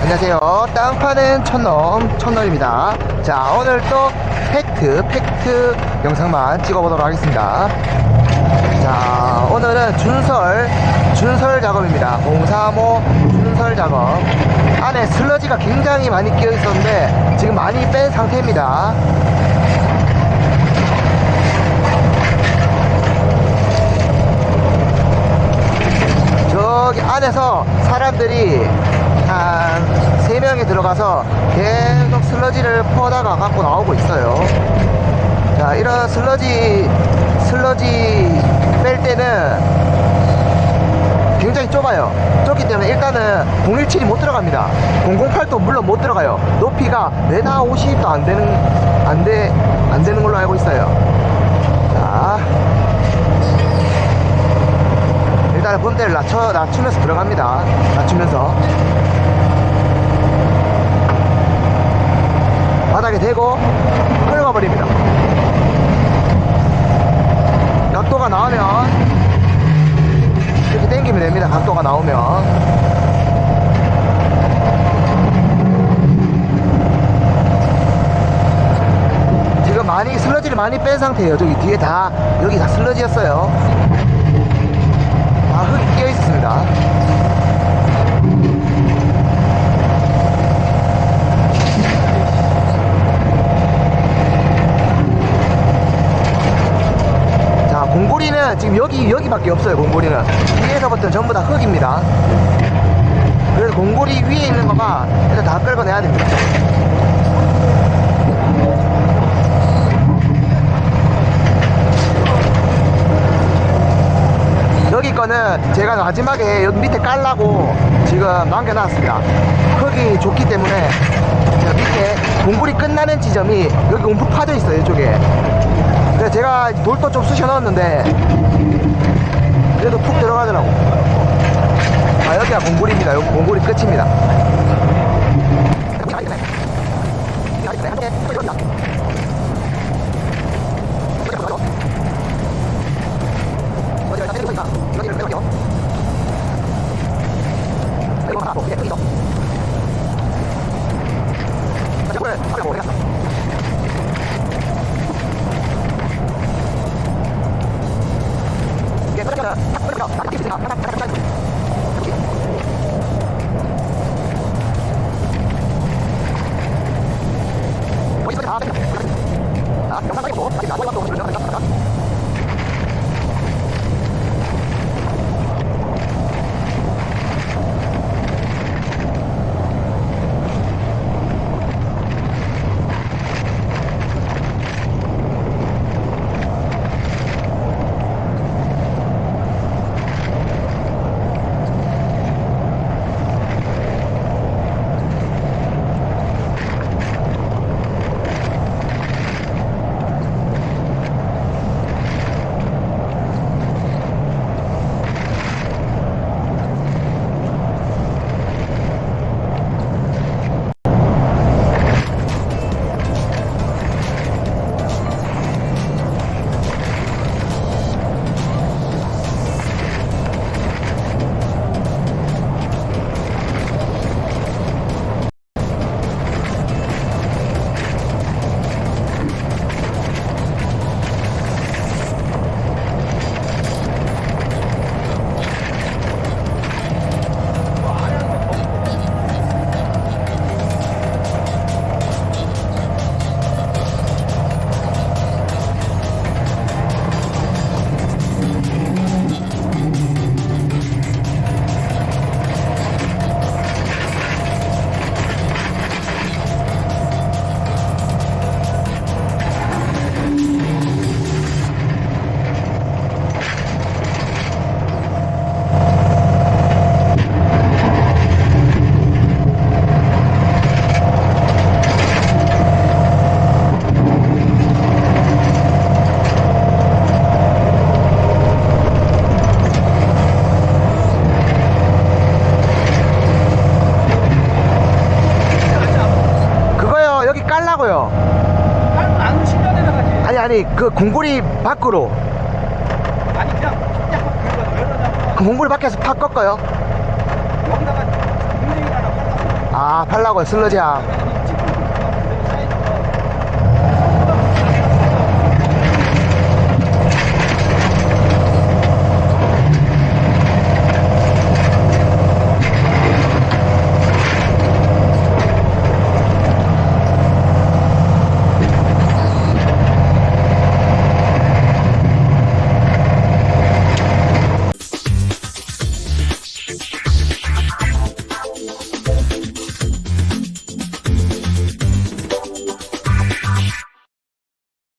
안녕하세요. 땅 파는 천넘, 천넘입니다. 자, 오늘 또 팩트, 팩트 영상만 찍어보도록 하겠습니다. 자, 오늘은 준설, 준설 작업입니다. 035 준설 작업. 안에 슬러지가 굉장히 많이 끼어 있었는데, 지금 많이 뺀 상태입니다. 저기 안에서 사람들이 한 3명이 들어가서 계속 슬러지를 퍼다가 갖고 나오고 있어요. 자, 이런 슬러지, 슬러지 뺄 때는 굉장히 좁아요. 좁기 때문에 일단은 017이 못 들어갑니다. 008도 물론 못 들어가요. 높이가 메다 50도 안 되는, 안 돼, 안 되는 걸로 알고 있어요. 자. 일단은 본대를 낮춰, 낮추면서 들어갑니다. 낮추면서. 바닥에 대고 끌어버립니다. 각도가 나오면 이렇게 당기면 됩니다. 각도가 나오면. 지금 많이 뺀 상태예요. 저기 뒤에 다 여기 다 슬러지였어요. 다 흙이 끼어 있었습니다. 자, 공고리는 지금 여기, 여기밖에 없어요, 공고리는. 뒤에서부터 전부 다 흙입니다. 그래서 공고리 위에 있는 거만 일단 다 끌어내야 됩니다. 여기 거는 제가 마지막에 여기 밑에 깔라고 지금 남겨놨습니다. 흙이 좋기 때문에 밑에 공불이 끝나는 지점이 여기 움푹 파져 있어요, 이쪽에. 그래서 제가 돌도 좀 쑤셔 넣었는데 그래도 푹 들어가더라고. 아, 여기가 공불입니다. 여기 공불이 끝입니다. 아니 그 공구리 밖으로 아니 그냥. 그 공구리 밖에서 팍 꺾어요. 여기다가 팔라고. 아 팔라고요 슬러지야.